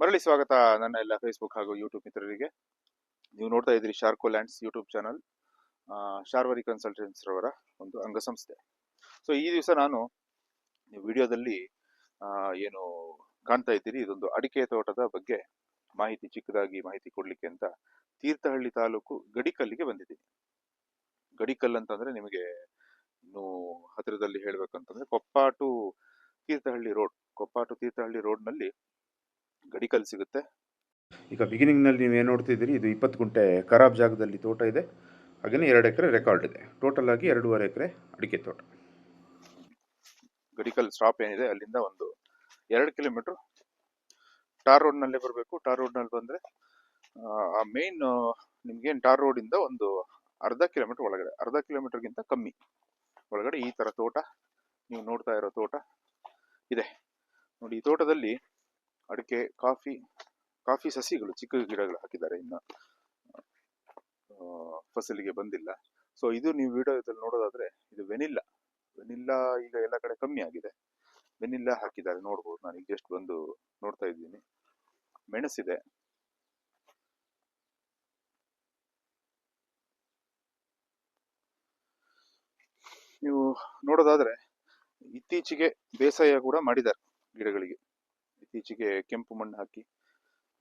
ಮರಳಿ ಸ್ವಾಗತ ನನ್ನ ಎಲ್ಲ ಫೇಸ್ಬುಕ್ ಹಾಗೂ ಯೂಟ್ಯೂಬ್ ಮಿತ್ರರಿಗೆ. ನೀವು ನೋಡ್ತಾ ಇದ್ದೀರಿ ಶಾರ್ಕೋ lands YouTube channel Sharvari consultants ರವರ ಒಂದು ಅಂಗಸಂಸ್ಥೆ. ಸೊ ಈ ದಿವಸ ನಾನು ವಿಡಿಯೋದಲ್ಲಿ ಏನು ಕಾಣ್ತಾ ಇದ್ದೀರಿ, ಇದೊಂದು ಅಡಿಕೆ ತೋಟದ ಬಗ್ಗೆ ಮಾಹಿತಿ, ಚಿಕ್ಕದಾಗಿ ಮಾಹಿತಿ ಕೊಡ್ಲಿಕ್ಕೆ ಅಂತ ತೀರ್ಥಹಳ್ಳಿ ತಾಲೂಕು ಗಡಿಕಲ್ಲಿಗೆ ಬಂದಿದ್ದೀನಿ. ಗಡಿಕಲ್ ಅಂತಂದ್ರೆ ನಿಮಗೆ ಇನ್ನು ಹತ್ತಿರದಲ್ಲಿ ಹೇಳ್ಬೇಕಂತಂದ್ರೆ Koppa to Thirthahalli road Koppa to Thirthahalli ರೋಡ್ನಲ್ಲಿ Gadikal ಸಿಗುತ್ತೆ. ಈಗ ಬಿಗಿನಿಂಗ್ನಲ್ಲಿ ನೀವು ಏನು ನೋಡ್ತಿದ್ದೀರಿ ಇದು ಇಪ್ಪತ್ತು ಗುಂಟೆ ಖರಾಬ್ ಜಾಗದಲ್ಲಿ ತೋಟ ಇದೆ. ಹಾಗೆಯೇ ಎರಡು ಎಕರೆ ರೆಕಾರ್ಡ್ ಇದೆ. ಟೋಟಲ್ ಆಗಿ ಎರಡೂವರೆ ಎಕರೆ ಅಡಿಕೆ ತೋಟ. ಗಡಿಕಲ್ ಸ್ಟಾಪ್ ಏನಿದೆ ಅಲ್ಲಿಂದ ಒಂದು ಎರಡು ಕಿಲೋಮೀಟರ್ ಟಾರ್ ರೋಡ್ ನಲ್ಲೇ ಬರಬೇಕು. ಟಾರ್ ರೋಡ್ನಲ್ಲಿ ಬಂದ್ರೆ ಆ ಮೇನ್ ನಿಮ್ಗೇನು ಟಾರ್ ರೋಡ್ ಇಂದ ಒಂದು ಅರ್ಧ ಕಿಲೋಮೀಟರ್ ಒಳಗಡೆ ಅರ್ಧ ಕಿಲೋಮೀಟರ್ಗಿಂತ ಕಮ್ಮಿ. ಒಳಗಡೆ ಈ ತರ ತೋಟ ನೀವು ನೋಡ್ತಾ ಇರೋ ತೋಟ ಇದೆ. ನೋಡಿ ಈ ತೋಟದಲ್ಲಿ ಅಡಿಕೆ ಕಾಫಿ ಕಾಫಿ ಸಸಿಗಳು ಚಿಕ್ಕ ಗಿಡಗಳು ಹಾಕಿದ್ದಾರೆ ಇನ್ನು. ಫಸಲಿಗೆ ಬಂದಿಲ್ಲ. ಸೊ ಇದು ನೀವು ವಿಡಿಯೋದಲ್ಲಿ ನೋಡೋದಾದ್ರೆ ಇದು ವೆನಿಲ್ಲಾ. ವೆನಿಲ್ಲಾ ಈಗ ಎಲ್ಲ ಕಡೆ ಕಮ್ಮಿ ಆಗಿದೆ. ವೆನಿಲ್ಲಾ ಹಾಕಿದ್ದಾರೆ, ನೋಡ್ಬೋದು ನಾನು. ಈಗ ಜಸ್ಟ್ ಬಂದು ನೋಡ್ತಾ ಇದ್ದೀನಿ. ಮೆಣಸಿದೆ. ನೀವು ನೋಡೋದಾದ್ರೆ ಇತ್ತೀಚೆಗೆ ಬೇಸಾಯ ಕೂಡ ಮಾಡಿದ್ದಾರೆ ಗಿಡಗಳಿಗೆ. ಇತ್ತೀಚೆಗೆ ಕೆಂಪು ಮಣ್ಣು ಹಾಕಿ,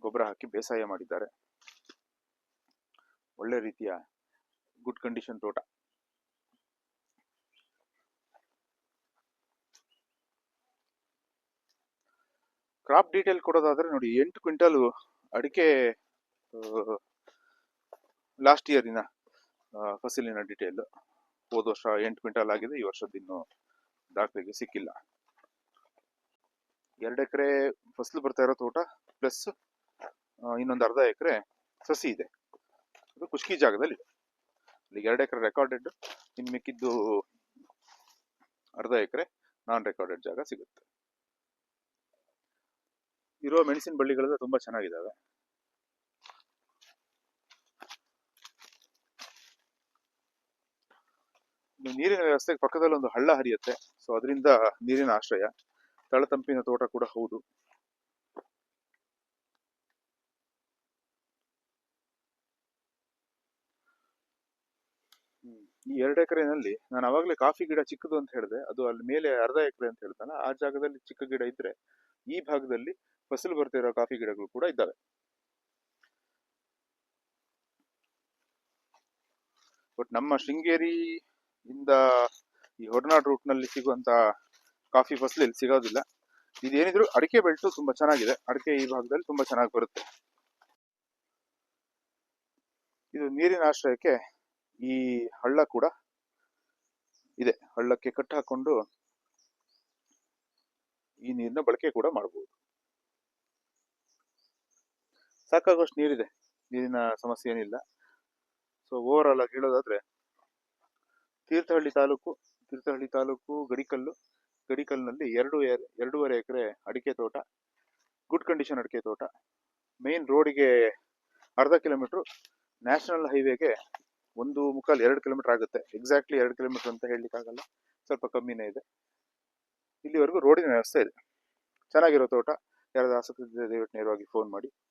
ಗೊಬ್ಬರ ಹಾಕಿ ಬೇಸಾಯ ಮಾಡಿದ್ದಾರೆ. ಒಳ್ಳೆ ರೀತಿಯ ಗುಡ್ ಕಂಡೀಷನ್ ತೋಟ. ಕ್ರಾಪ್ ಡೀಟೇಲ್ ಕೊಡೋದಾದ್ರೆ ನೋಡಿ, ಎಂಟು ಕ್ವಿಂಟಲ್ ಅಡಿಕೆ ಲಾಸ್ಟ್ ಇಯರಿನ ಫಸಲಿನ ಡೀಟೇಲ್ ಹೋದ ವರ್ಷ ಎಂಟು ಕ್ವಿಂಟಲ್ ಆಗಿದೆ, ಈ ವರ್ಷದ ಇನ್ನು ದಾಖಲೆಗೆ ಸಿಕ್ಕಿಲ್ಲ. ಎರಡು ಎಕರೆ ಫಸಲು ಬರ್ತಾ ಇರೋ ತೋಟ ಪ್ಲಸ್ ಇನ್ನೊಂದು ಅರ್ಧ ಎಕರೆ ಸಸಿ ಇದೆ. ಅದು ಖುಷ್ಕಿ ಜಾಗದಲ್ಲಿ ಅಲ್ಲಿ ಎರಡು ಎಕರೆ ರೆಕಾರ್ಡೆಡ್ ಇನ್ನು ಮಿಕ್ಕಿದ್ದು ಅರ್ಧ ಎಕರೆ ನಾನ್ ರೆಕಾರ್ಡೆಡ್ ಜಾಗ ಸಿಗುತ್ತೆ. ಇರೋ ಮೆಣಸಿನ ಬಳ್ಳಿಗಳೆಲ್ಲ ತುಂಬಾ ಚೆನ್ನಾಗಿದ್ದಾವೆ ನೀರಿನ ವ್ಯವಸ್ಥೆಗೆ ಪಕ್ಕದಲ್ಲಿ ಒಂದು ಹಳ್ಳ ಹರಿಯುತ್ತೆ ಸೊ ಅದರಿಂದ ನೀರಿನ ಆಶ್ರಯ. ತಳತಂಪಿನ ತೋಟ ಕೂಡ ಹೌದು. ಈ ಎರಡು ಎಕರೆನಲ್ಲಿ ನಾನು ಅವಾಗಲೇ ಕಾಫಿ ಗಿಡ ಚಿಕ್ಕದು ಅಂತ ಹೇಳಿದೆ, ಅದು ಅಲ್ಲಿ ಮೇಲೆ ಅರ್ಧ ಎಕರೆ ಅಂತ ಹೇಳ್ತಾನೆ ಆ ಜಾಗದಲ್ಲಿ ಚಿಕ್ಕ ಗಿಡ ಇದ್ರೆ ಈ ಭಾಗದಲ್ಲಿ ಫಸಲು ಬರ್ತಿರೋ ಕಾಫಿ ಗಿಡಗಳು ಕೂಡ ಇದ್ದಾವೆ. ಬಟ್ ನಮ್ಮ ಶೃಂಗೇರಿ ಇಂದ ಈ ಹೊರನಾಡು ರೂಟ್ನಲ್ಲಿ ಸಿಗುವಂತ ಕಾಫಿ ಫಸಲು ಇಲ್ಲಿ ಸಿಗೋದಿಲ್ಲ. ಇದೇನಿದ್ರು ಅಡಿಕೆ ಬೆಲ್ಟ್ ತುಂಬಾ ಚೆನ್ನಾಗಿದೆ. ಅಡಿಕೆ ಈ ಭಾಗದಲ್ಲಿ ತುಂಬಾ ಚೆನ್ನಾಗಿ ಬರುತ್ತೆ. ಇದು ನೀರಿನ ಆಶ್ರಯಕ್ಕೆ ಈ ಹಳ್ಳ ಕೂಡ ಇದೆ. ಹಳ್ಳಕ್ಕೆ ಕಟ್ಟು ಹಾಕೊಂಡು ಈ ನೀರಿನ ಬಳಕೆ ಕೂಡ ಮಾಡಬಹುದು ಸಾಕಾಗುವಷ್ಟು ನೀರಿದೆ. ನೀರಿನ ಸಮಸ್ಯೆ ಏನಿಲ್ಲ. ಸೊ ಓವರ್ ಆಲ್ ಆಗಿ ಹೇಳೋದಾದ್ರೆ, ತೀರ್ಥಹಳ್ಳಿ ತಾಲೂಕು ತೀರ್ಥಹಳ್ಳಿ ತಾಲೂಕು ಗಡಿಕಲ್ಲು ಗಡಿಕಲ್ನಲ್ಲಿ ಎರಡು ಎರ್- ಎರಡೂವರೆ ಎಕರೆ ಅಡಿಕೆ ತೋಟ, ಗುಡ್ ಕಂಡೀಷನ್ ಅಡಿಕೆ ತೋಟ. ಮೇನ್ ರೋಡಿಗೆ ಅರ್ಧ ಕಿಲೋಮೀಟರ್, ನ್ಯಾಷನಲ್ ಹೈವೇಗೆ ಒಂದು ಮುಕ್ಕಾಲು ಎರಡು ಕಿಲೋಮೀಟರ್ ಆಗುತ್ತೆ. ಎಕ್ಸಾಕ್ಟ್ಲಿ ಎರಡು ಕಿಲೋಮೀಟರ್ ಅಂತ ಹೇಳಲಿಕ್ಕಾಗಲ್ಲ, ಸ್ವಲ್ಪ ಕಮ್ಮಿನೇ ಇದೆ. ಇಲ್ಲಿವರೆಗೂ ರೋಡಿನ ವ್ಯವಸ್ಥೆ ಇದೆ. ಚೆನ್ನಾಗಿರೋ ತೋಟ, ಯಾರಾದ್ರೂ ಆಸಕ್ತಿ ಇದ್ದರೆ ದಯವಿಟ್ಟು ನೇರವಾಗಿ ಫೋನ್ ಮಾಡಿ.